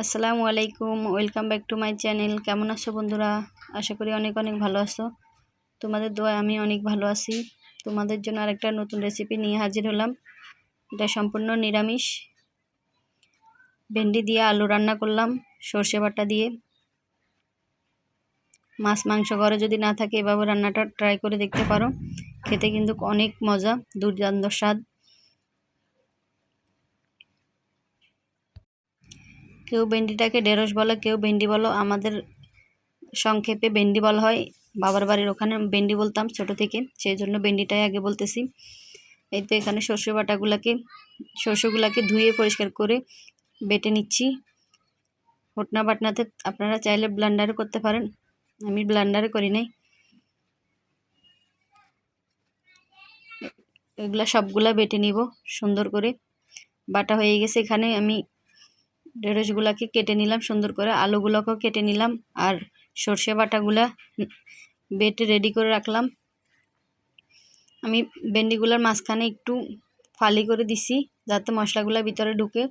আসসালামু আলাইকুম, welcome back to my channel. কেমন আছো বন্ধুরা? আশা করি অনেক অনেক ভালো আছো। তোমাদের দোয়া আমি অনেক ভালো আছি। তোমাদের জন্য আরেকটা নতুন রেসিপি নিয়ে হাজির হলাম। এটা সম্পূর্ণ নিরামিষ। ভেন্ডি দিয়ে আলু রান্না করলাম, সর্ষে বাটা দিয়ে। মাছ মাংস ঘরে যদি না থাকে, এভাবে রান্নাটা ট্রাই করে দেখতে পারো। খেতে কিন্তু অনেক মজা, দুর্দান্ত স্বাদ। কেউ ভেন্ডিটাকে ঢেঁড়স বলে, কেউ ভেন্ডি বলো। আমাদের সংক্ষেপে ভেন্ডি বলা হয়। বাবার বাড়ির ওখানে ভেন্ডি বলতাম ছোট থেকে সেই জন্য ভেন্ডিটাই আগে বলতেছি। এই তো এখানে শস্য বাটাগুলোকে শস্যগুলোকে ধুয়ে পরিষ্কার করে বেটে নিচ্ছি। ফোটনা বাটনাতে আপনারা চাইলে ব্লান্ডারে করতে পারেন। আমি ব্লান্ডারে করি নাই। এগুলা সবগুলা বেটে নিব সুন্দর করে। বাটা হয়ে গেছে এখানে। আমি ঢেঁড়সগুলাকে কেটে নিলাম, সুন্দর করে আলুগুলোকেও কেটে নিলাম আর সর্ষে বাটাগুলা বেটে রেডি করে রাখলাম। আমি ভেন্ডিগুলার মাঝখানে একটু ফালি করে দিছি যাতে মশলাগুলো ভিতরে ঢুকে।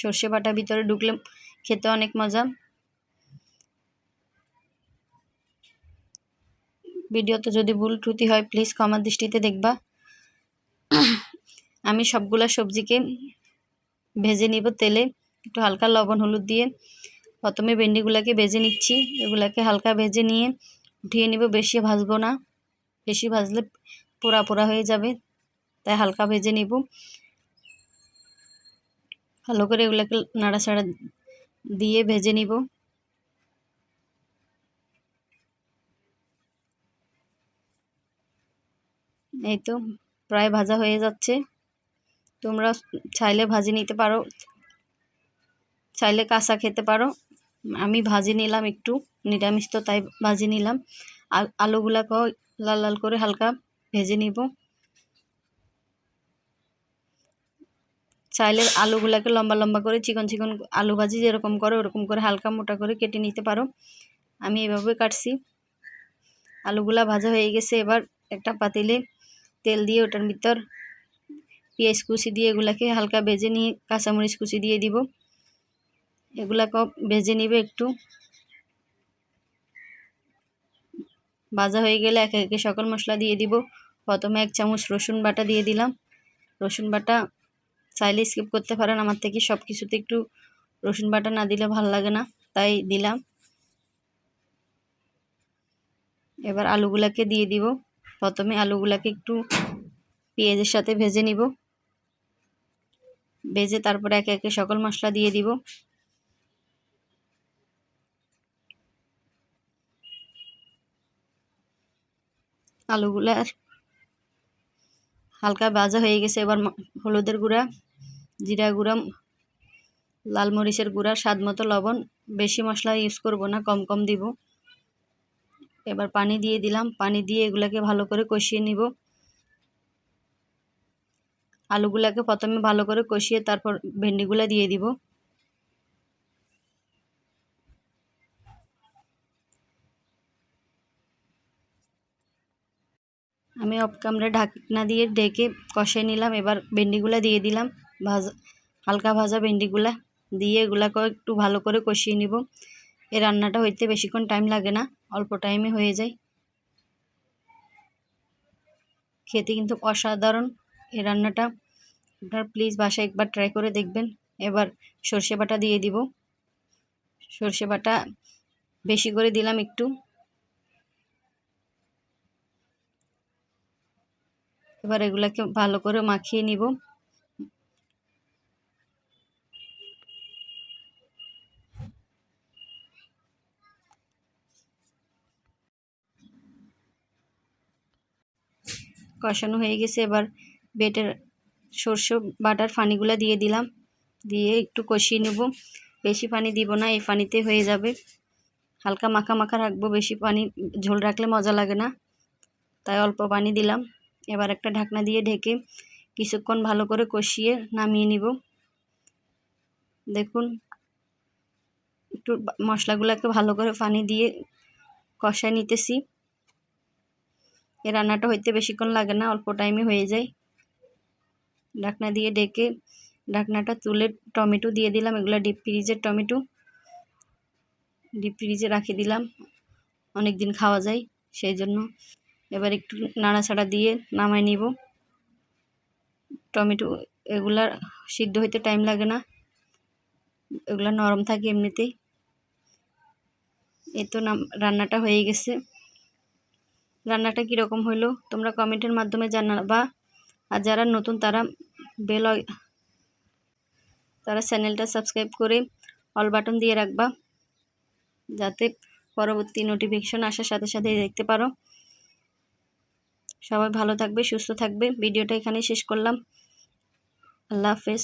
সর্ষে বাটা ভিতরে ঢুকলে খেতে অনেক মজা। ভিডিওতে যদি ভুল ত্রুটি হয় প্লিজ ক্ষমার দৃষ্টিতে দেখবা। আমি সবগুলা সবজিকে ভেজে নিব তেলে। একটু হালকা লবণ হলুদ দিয়ে প্রথমে ভেন্ডিগুলোকে ভেজে নিচ্ছি। এগুলাকে হালকা ভেজে নিয়ে উঠিয়ে নিব, বেশি ভাজবো না। বেশি ভাজলে পোড়া পোড়া হয়ে যাবে, তাই হালকা ভেজে নিব। ভালো করে এগুলোকে নাড়াচাড়া দিয়ে ভেজে নিব। এই তো, প্রায় ভাজা হয়ে যাচ্ছে। তোমরা চাইলে ভাজি নিতে পারো। চাইলে কাঁচা খেতে পারো। আমি ভাজি নিলাম একটু, নিরামিষ তো তাই ভাজি নিলাম। আলুগুলাকেও লাল লাল করে হালকা ভেজে নিব। চাইলে আলুগুলাকে লম্বা লম্বা করে চিকন চিকন আলু ভাজি যেরকম করে, ওরকম করে হালকা মোটা করে কেটে নিতে পারো। আমি এভাবে কাটছি। আলুগুলা ভাজা হয়ে গেছে। এবার একটা পাতিলে তেল দিয়ে ওটার ভিতর পেঁয়াজ কুচি দিয়ে এগুলাকে হালকা ভেজে নিয়ে কাঁচামরিচ কুচি দিয়ে দিব। এগুলাকেও ভেজে নিবে একটু। ভাজা হয়ে গেলে একে একে সকল মশলা দিয়ে দিব। প্রথমে এক চামচ রসুন বাটা দিয়ে দিলাম। রসুন বাটা চাইলে স্কিপ করতে পারেন, আমার থেকে সব কিছুতে একটু রসুন বাটা না দিলে ভালো লাগে না, তাই দিলাম। এবার আলুগুলাকে দিয়ে দিব। প্রথমে আলুগুলাকে একটু পেঁয়াজের সাথে ভেজে নিব। ভেজে তারপরে একে একে সকল মশলা দিয়ে দিব। আলুগুলার হালকা ভাজা হয়ে গেছে। এবার হলুদের গুঁড়া, জিরা গুঁড়া, লাল মরিচের গুঁড়া, স্বাদ মতো লবণ। বেশি মশলা ইউজ করব না, কম কম দিব। এবার পানি দিয়ে দিলাম। পানি দিয়ে এগুলাকে ভালো করে কষিয়ে নিব। আলুগুলাকে প্রথমে ভালো করে কষিয়ে তারপর ভেন্ডিগুলো দিয়ে দিব। আমি অফ কামড়ে ঢাকনা দিয়ে ডেকে কষিয়ে নিলাম, এবার ভেন্ডিগুলো দিয়ে দিলাম। ভাজা, হালকা ভাজা ভেন্ডিগুলা দিয়ে এগুলাকেও একটু ভালো করে কষিয়ে নিব। এই রান্নাটা হইতে বেশিক্ষণ টাইম লাগে না, অল্প টাইমে হয়ে যায়। খেতে কিন্তু অসাধারণ এই রান্নাটা আপনার প্লিজ বাসায় একবার ট্রাই করে দেখবেন। এবার সর্ষে বাটা দিয়ে দিব। সর্ষে বাটা বেশি করে দিলাম একটু। এবার এগুলাকে ভালো করে মাখিয়ে নিব। কষানো হয়ে গেছে। এবার বেটের সর্ষে বাটার পানিগুলো দিয়ে দিলাম। দিয়ে একটু কষিয়ে নেব। বেশি পানি দিব না, এই পানিতে হয়ে যাবে। হালকা মাখা মাখা রাখব, বেশি পানি, ঝোল রাখলে মজা লাগে না। তাই অল্প পানি দিলাম। এবার একটা ঢাকনা দিয়ে ঢেকে কিছুক্ষণ ভালো করে কষিয়ে নামিয়ে নিব। দেখুন, একটু মশলাগুলোকে ভালো করে পানি দিয়ে কষায় নিতেছি। এ রান্নাটা হইতে বেশিক্ষণ লাগে না, অল্প টাইমে হয়ে যায়। ঢাকনা দিয়ে ডেকে ঢাকনাটা তুলে টমেটো দিয়ে দিলাম, এগুলো ডিপ ফ্রিজের টমেটো। ডিপ ফ্রিজে রাখি দিলাম অনেক দিন খাওয়া যায় সেই জন্য। এবার একটু নাড়াচাড়া দিয়ে নামাই নিব। টমেটো এগুলা সিদ্ধ হইতে টাইম লাগে না, এগুলা নরম থাকে এমনিতেই। এই তো নাম, রান্নাটা হয়ে গেছে। রান্নাটা কীরকম হইল তোমরা কমেন্টের মাধ্যমে জানাবা। আর যারা নতুন তারা বেল তারা চ্যানেলটা সাবস্ক্রাইব করে অল বাটন দিয়ে রাখবা, যাতে পরবর্তী নোটিফিকেশন আসার সাথে সাথে দেখতে পারো। সবাই ভালো থাকবে, সুস্থ থাকবে। ভিডিওটা এখানে শেষ করলাম। আল্লাহ হাফেজ।